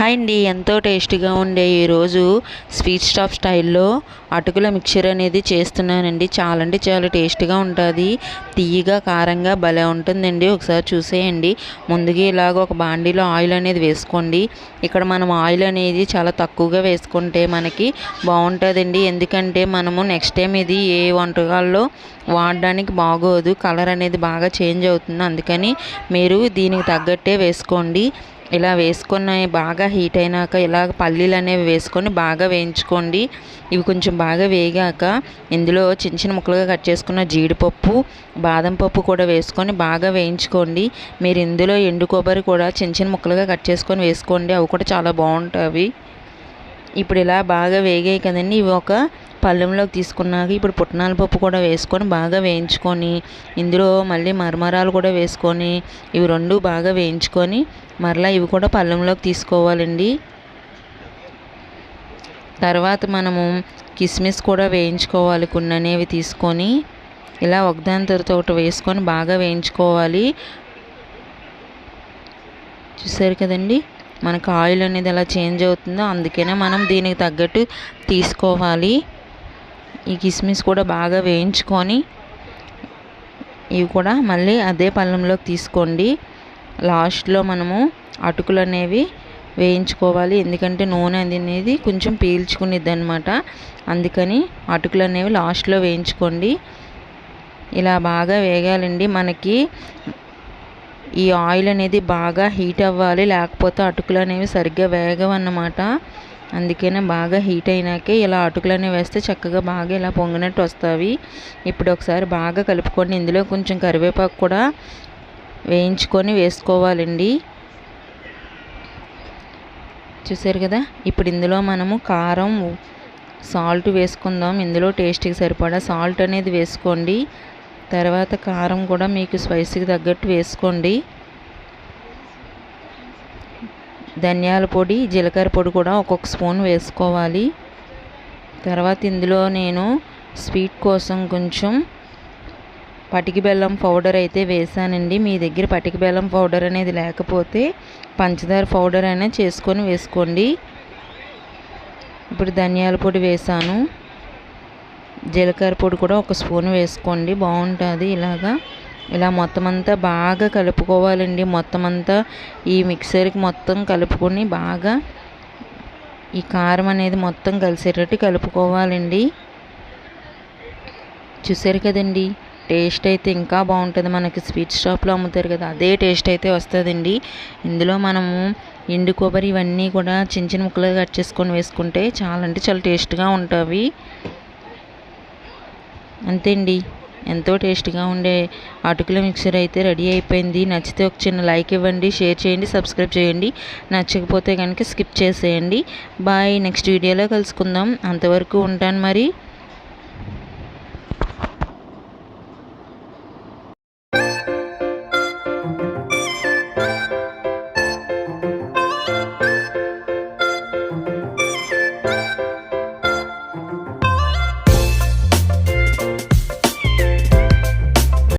Hi అండి ఎంతో టేస్టీగా ఉండే ఈరోజు స్వీట్ స్టాప్ స్టైల్లో అటుకుల మిక్చర్ అనేది చేస్తున్నానండి. చాలా అంటే చాలా టేస్టీగా ఉంటుంది. తీయగా కారంగా భలే ఉంటుందండి. ఒకసారి చూసేయండి. ముందుగా ఇలాగ ఒక బాండీలో ఆయిల్ అనేది వేసుకోండి. ఇక్కడ మనం ఆయిల్ అనేది చాలా తక్కువగా వేసుకుంటే మనకి బాగుంటుందండి. ఎందుకంటే మనము నెక్స్ట్ టైం ఇది ఏ వంటకాల్లో వాడడానికి బాగోదు. కలర్ అనేది బాగా చేంజ్ అవుతుంది. అందుకని మీరు దీనికి తగ్గట్టే వేసుకోండి. ఇలా వేసుకొని బాగా హీట్ అయినాక ఇలా పల్లీలు అనేవి వేసుకొని బాగా వేయించుకోండి. ఇవి కొంచెం బాగా వేగాక ఇందులో చిన్న చిన్న ముక్కలుగా కట్ చేసుకున్న జీడిపప్పు బాదం పప్పు కూడా వేసుకొని బాగా వేయించుకోండి. మీరు ఇందులో ఎండు కొబ్బరి కూడా చిన్న చిన్న ముక్కలుగా కట్ చేసుకొని వేసుకోండి. అవి కూడా చాలా బాగుంటాయి ఇప్పుడు ఇలా బాగా వేగాయి కదండి. ఇవి ఒక పళ్ళెంలోకి తీసుకున్నాక ఇప్పుడు పుట్నాల పప్పు కూడా వేసుకొని బాగా వేయించుకొని ఇందులో మళ్ళీ మరమరాలు కూడా వేసుకొని ఇవి రెండు బాగా వేయించుకొని మరలా ఇవి కూడా పళ్ళెంలోకి తీసుకోవాలండి. తర్వాత మనము కిస్మిస్ కూడా వేయించుకోవాలి కొన్ని అనేవి తీసుకొని. ఇలా ఒకదాని తర్వాత ఒకటి వేసుకొని బాగా వేయించుకోవాలి. చూసారు కదండి? మనకు ఆయిల్ అనేది ఎలా చేంజ్ అవుతుందో అందుకనే మనం దీనికి తగ్గట్టు తీసుకోవాలి. ఈ కిస్మిస్ కూడా బాగా వేయించుకొని ఇవి కూడా మళ్ళీ అదే పళ్ళంలోకి తీసుకోండి. లాస్ట్లో మనము అటుకులు అనేవి వేయించుకోవాలి. ఎందుకంటే నూనె అనేది కొంచెం పీల్చుకునిద్ది అనమాట అందుకని అటుకులు అనేవి లాస్ట్లో వేయించుకోండి. ఇలా బాగా వేగాలండి. మనకి ఈ ఆయిల్ అనేది బాగా హీట్ అవ్వాలి లేకపోతే అటుకులు అనేవి సరిగ్గా వేగవన్నమాట. అందుకనే బాగా హీట్ అయినాకే ఇలా అటుకులు అనేవి వేస్తే చక్కగా బాగా ఇలా పొంగినట్టు వస్తాయి ఇప్పుడు ఒకసారి బాగా కలుపుకొని ఇందులో కొంచెం కరివేపాకు కూడా వేయించుకొని వేసుకోవాలండి. చూసారు కదా? ఇప్పుడు ఇందులో మనము కారం సాల్ట్ వేసుకుందాం. ఇందులో టేస్ట్కి సరిపడా సాల్ట్ అనేది వేసుకోండి. తర్వాత కారం కూడా మీకు స్పైసీకి తగ్గట్టు వేసుకోండి. ధనియాల పొడి జీలకర్ర పొడి కూడా ఒక్కొక్క స్పూన్ వేసుకోవాలి. తర్వాత ఇందులో నేను స్వీట్ కోసం కొంచెం పటికి బెల్లం పౌడర్ అయితే వేసానండి. మీ దగ్గర పటికి బెల్లం పౌడర్ అనేది లేకపోతే పంచదార పౌడర్ అయినా చేసుకొని వేసుకోండి. ఇప్పుడు ధనియాల పొడి వేసాను. జీలకర్ర పొడి కూడా ఒక స్పూన్ వేసుకోండి బాగుంటుంది ఇలాగా. ఇలా మొత్తం అంతా బాగా కలుపుకోవాలండి. మొత్తం అంతా ఈ మిక్సర్కి మొత్తం కలుపుకొని బాగా ఈ కారం అనేది మొత్తం కలిసేటట్టు కలుపుకోవాలండి. చూసారు కదండి టేస్ట్ అయితే ఇంకా బాగుంటుంది. మనకి స్వీట్ షాప్లో అమ్ముతారు కదా అదే టేస్ట్ అయితే వస్తుందండి. ఇందులో మనము ఎండు కొబ్బరి ఇవన్నీ కూడా చిన్న చిన్న ముక్కలుగా కట్ చేసుకొని వేసుకుంటే చాలా అంటే చాలా టేస్ట్గా ఉంటాయి అంతే అండి ఎంతో టేస్ట్గా ఉండే అటుకుల మిక్సర్ అయితే రెడీ అయిపోయింది. నచ్చితే ఒక చిన్న లైక్ ఇవ్వండి షేర్ చేయండి సబ్స్క్రైబ్ చేయండి. నచ్చకపోతే కనుక స్కిప్ చేసేయండి. బాయ్ నెక్స్ట్ వీడియోలో కలుసుకుందాం. అంతవరకు ఉంటాను మరి.